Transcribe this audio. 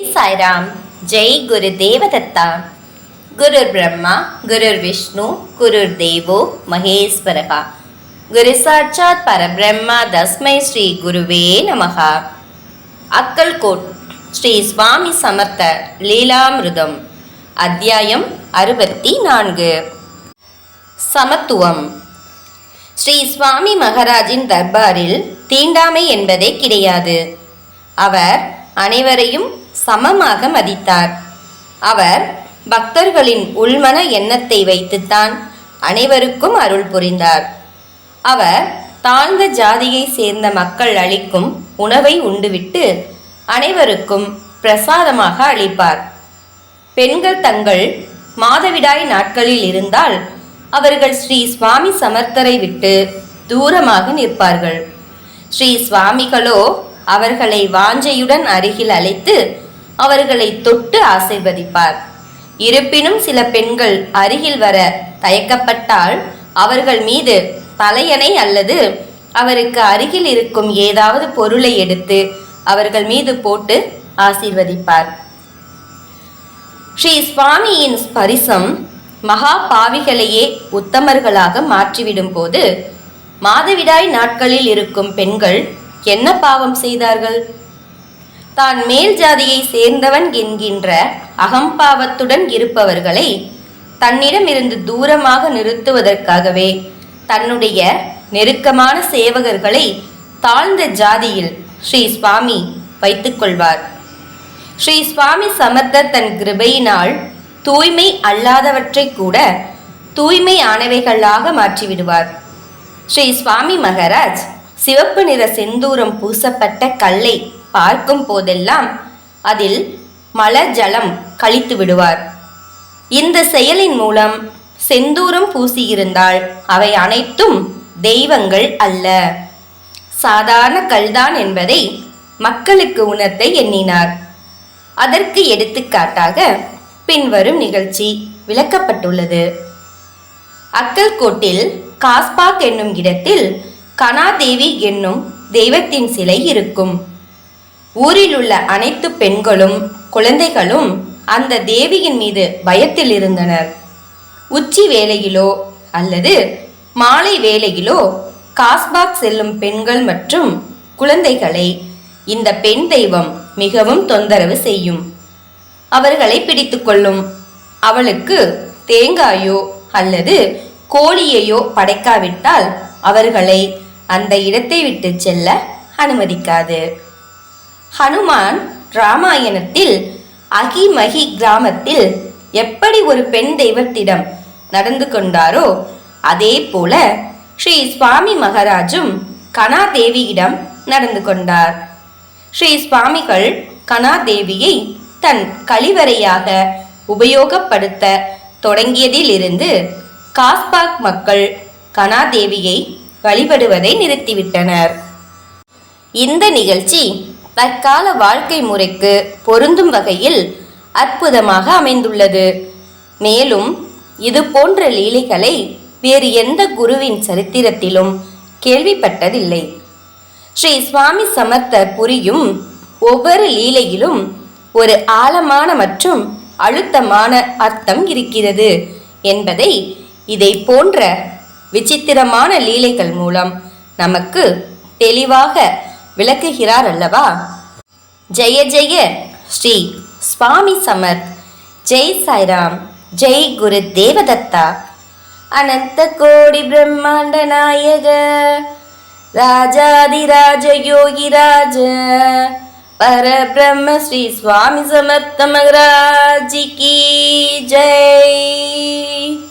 சாய்ராம் ஜெய் குரு தேவதத்தா குருர் பிரம்மா குருர் விஷ்ணு குருர் தேவோ மகேஸ்வரகா குரு சாட்சாத் பரபிரம்மா தஸ்மை ஸ்ரீ குருவே நமகா அக்கல்கோட் ஸ்ரீ சுவாமி சமர்த்த லீலாமிருதம் அத்தியாயம் அறுபத்தி நான்கு சமத்துவம் ஸ்ரீ சுவாமி மகாராஜின் தர்பாரில் தீண்டாமை என்பதே கிடையாது. அவர் அனைவரையும் சமமாக மதித்தார். அவர் பக்தர்களின் உள்மன எண்ணத்தை வைத்துத்தான் அனைவருக்கும் அருள் புரிந்தார். அவர் தாழ்ந்த ஜாதியை சேர்ந்த மக்கள் அளிக்கும் உணவை உண்டுவிட்டு அனைவருக்கும் பிரசாதமாக அளிப்பார். பெண்கள் தங்கள் மாதவிடாய் நாட்களில் இருந்தால் அவர்கள் ஸ்ரீ சுவாமி சமர்த்தரை விட்டு தூரமாக நிற்பார்கள். ஸ்ரீ சுவாமிகளோ அவர்களை வாஞ்சையுடன் அருகில் அழைத்து அவர்களை தொட்டு ஆசிர்வதிப்பார். இருப்பினும் சில பெண்கள் அருகில் வர தயக்கப்பட்டால் அவர்கள் மீது தலையணை அல்லது அவருக்கு அருகில் இருக்கும் ஏதாவது பொருளை எடுத்து அவர்கள் மீது போட்டு ஆசீர்வதிப்பார். ஸ்ரீ சுவாமியின் ஸ்பரிசம் மகா பாவிகளையே உத்தமர்களாக மாற்றிவிடும் போது மாதவிடாய் நாட்களில் இருக்கும் பெண்கள் என்ன பாவம் செய்தார்கள்? தான் மேல் ஜாதியை சேர்ந்தவன் என்கின்ற அகம்பாவத்துடன் இருப்பவர்களை தன்னிடமிருந்து தூரமாக நிறுத்துவதற்காகவே தன்னுடைய நெருக்கமான சேவகர்களை தாழ்ந்த ஜாதியில் ஸ்ரீ சுவாமி வைத்துக்கொள்வார் ஸ்ரீ சுவாமி சமர்த்த தன் கிருபையினால் தூய்மை அல்லாதவற்றை கூட தூய்மை ஆனவைகளாக மாற்றிவிடுவார். ஸ்ரீ சுவாமி மகராஜ் சிவப்பு நிற செந்தூரம் பூசப்பட்ட கல்லை பார்க்கும் போதெல்லாம் அதில் மலர் ஜலம் கழித்து விடுவார். இந்த செயலின் மூலம் செந்தூரம் பூசியிருந்தால் அவை அனைத்தும் தெய்வங்கள் அல்ல. சாதாரண கல்தான் என்பதை மக்களுக்கு உணர்த்த எண்ணினார். அதற்கு எடுத்துக்காட்டாக பின்வரும் நிகழ்ச்சி விளக்கப்பட்டுள்ளது. அக்கல்கோட்டில் காஸ்பாக் என்னும் இடத்தில் கனாதேவி என்னும் தெய்வத்தின் சிலை இருக்கும். ஊரில் உள்ள அனைத்து பெண்களும் குழந்தைகளும் அந்த தேவியின் மீது பயத்தில் இருந்தனர் உச்சி வேளையிலோ அல்லது மாலை வேளையிலோ காஸ்பாக் செல்லும் பெண்கள் மற்றும் குழந்தைகளை இந்த பெண் தெய்வம் மிகவும் தொந்தரவு செய்யும். அவர்களை பிடித்துக்கொள்ளும் அவளுக்கு தேங்காயோ அல்லது கோழியையோ படைக்காவிட்டால் அவர்களை அந்த இடத்தை விட்டு செல்ல அனுமதிக்காது. ஹனுமான் ராமாயணத்தில் அகிமகி கிராமத்தில் எப்படி ஒரு பெண் தெய்வத்திடம் நடந்து கொண்டாரோ அதே போல ஸ்ரீ சுவாமி மகாராஜும் கனாதேவியிடம் நடந்து கொண்டார். ஸ்ரீ சுவாமிகள் கனாதேவியை தன் கழிவறையாக உபயோகப்படுத்த தொடங்கியதிலிருந்து காஸ்பாக் மக்கள் கனாதேவியை வழிபடுவதை நிறுத்திவிட்டனர். இந்த நிகழ்ச்சி தற்கால வாழ்க்கை முறைக்கு பொருந்தும் வகையில் அற்புதமாக அமைந்துள்ளது. மேலும் இது போன்ற லீலைகளை வேறு எந்த குருவின் சரித்திரத்திலும் கேள்விப்பட்டதில்லை. ஸ்ரீ சுவாமி சமர்த்தர் புரியும் ஒவ்வொரு லீலையிலும் ஒரு ஆழமான மற்றும் அழுத்தமான அர்த்தம் இருக்கிறது என்பதை இதை போன்ற விசித்திரமான லீலைகள் மூலம் நமக்கு தெளிவாக விளக்குகிறார் அல்லவா? ஜெய ஜெய. ஸ்ரீ சுவாமி சமர்த். ஜெய் சாய்ராம். ஜெய் குரு தேவதத்தா. அனந்த கோடி பிரம்மாண்ட நாயக. ராஜாதிராஜ யோகிராஜ பரபிரம்ம ஸ்ரீ சுவாமி சமர்த்த மகராஜி கி. ஜெய்.